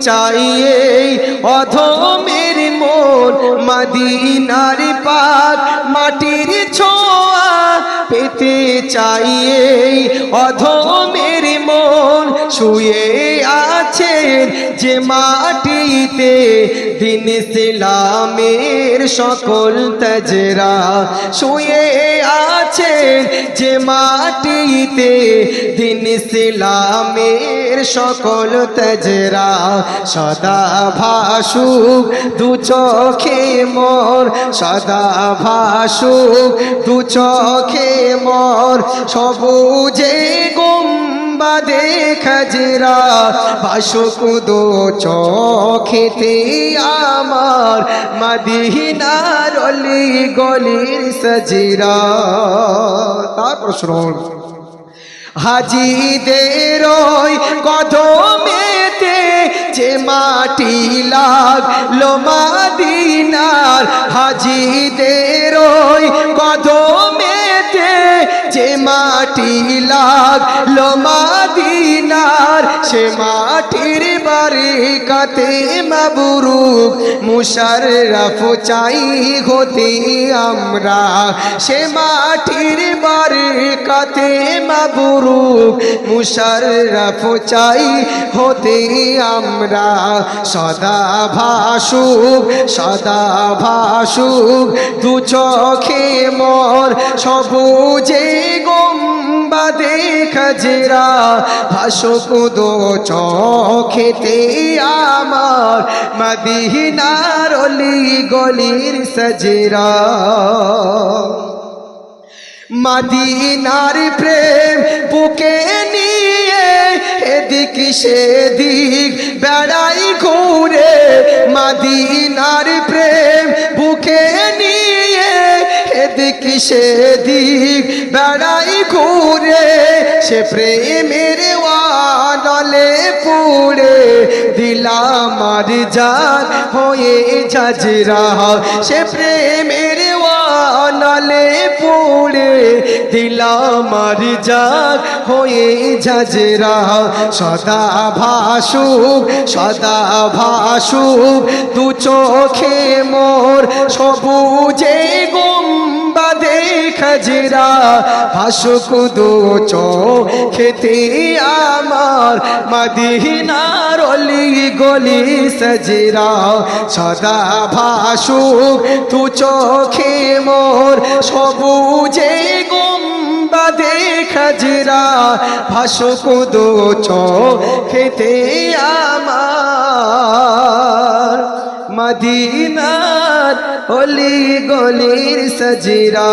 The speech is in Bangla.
চাইয়ে অধমের মন মাদিনার পাক মাটির ছোঁয়া পেতে চাইয়ে অধমের মন শুয়ে আছেন যে মাটিতে দিন ইসলামের সকল তজরা শুয়ে আছেন যে মাটিতে দিন ইসলামের সকল তজরা সদা ভাসুক দু চোখে মোর, সদা ভাসুক দু চোখে মোর, সবুজে গুম্বাদে খজরা ভাসুক দু চোখেতে আমার মদিনার অলি গলির সজরা। তারপর শুনুন। হাজিদের কদমেতে যে মাটি লাগল মাদিনার হাজিদের যে মাটি লাগল মাদিনার সে মাটির বাড়ি কাতে মাবুরুক। মুশাররফ চাই হতে আমরা। সে মাটি কাতে মাবুরুক মুশাররফ চাই হতে আমরা। সদা ভাসুক সদা ভাসুক, দু চোখে মোর, সবুজে গম্বাদে খজরা ভাসুক দু চোখেতে আমার মদিনার অলি গলির সজরা। মদিনার প্রেম বুকে নিয়ে এদিক সেদিক বেড়াই ঘুরে। মদিনার প্রেম বুকে নিয়ে এদিক সেদিক বেড়াই ঘুরে। সে প্রেমের ওয়ানলে পুড়ে। দিলাম আর যাক হয়ে ঝাজরা সে প্রেমের ওয়ানলে পুড়ে দিলাম আর যাক হয়ে ঝাজরা সদা ভাসুক সদা ভাসুক, দু চোখে মোর সবুজে খজরা ভাসুক দু চোখেতে আমার মদিনার অলি গলি সজরা, সদা ভাসুক তু চোখে মোর সবুজে গুম্বাদে খজরা ভাসুক দু চোখেতে আমার মদিনা অলি গলির সজরা।